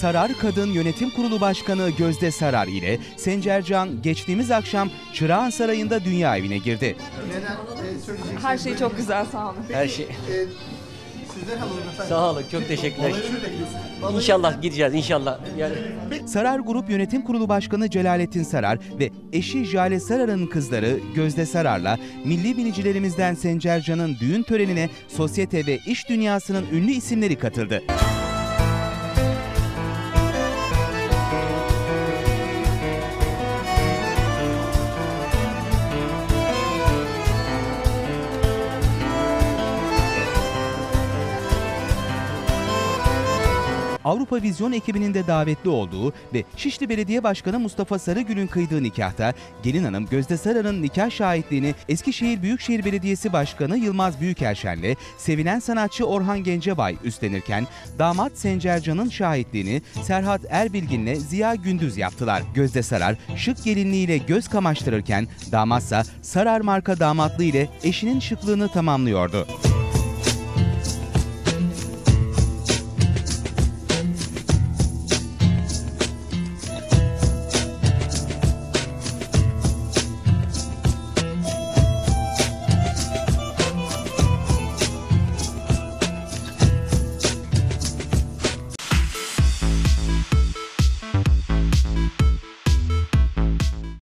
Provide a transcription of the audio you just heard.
Sarar Kadın Yönetim Kurulu Başkanı Gözde Sarar ile Sencercan geçtiğimiz akşam Çırağan Sarayı'nda dünya evine girdi. Neler söyleyeceksiniz? Her şey çok güzel sağ olun. Her şey. E, sizler alalım efendim. Sağ olun, çok teşekkürler. İnşallah gideceğiz, inşallah. Yani Sarar Grup Yönetim Kurulu Başkanı Celalettin Sarar ve eşi Jale Sarar'ın kızları Gözde Sarar'la milli binicilerimizden Sencercan'ın düğün törenine sosyete ve iş dünyasının ünlü isimleri katıldı. Avrupa Vizyon ekibinin de davetli olduğu ve Şişli Belediye Başkanı Mustafa Sarıgül'ün kıydığı nikahta gelin hanım Gözde Sarar'ın nikah şahitliğini Eskişehir Büyükşehir Belediyesi Başkanı Yılmaz Büyükerşen'le sevinen sanatçı Orhan Gencebay üstlenirken damat Sencercan'ın şahitliğini Serhat Erbilgin'le Ziya Gündüz yaptılar. Gözde Sarar şık gelinliğiyle göz kamaştırırken damatsa Sarar marka damatlığı ile eşinin şıklığını tamamlıyordu.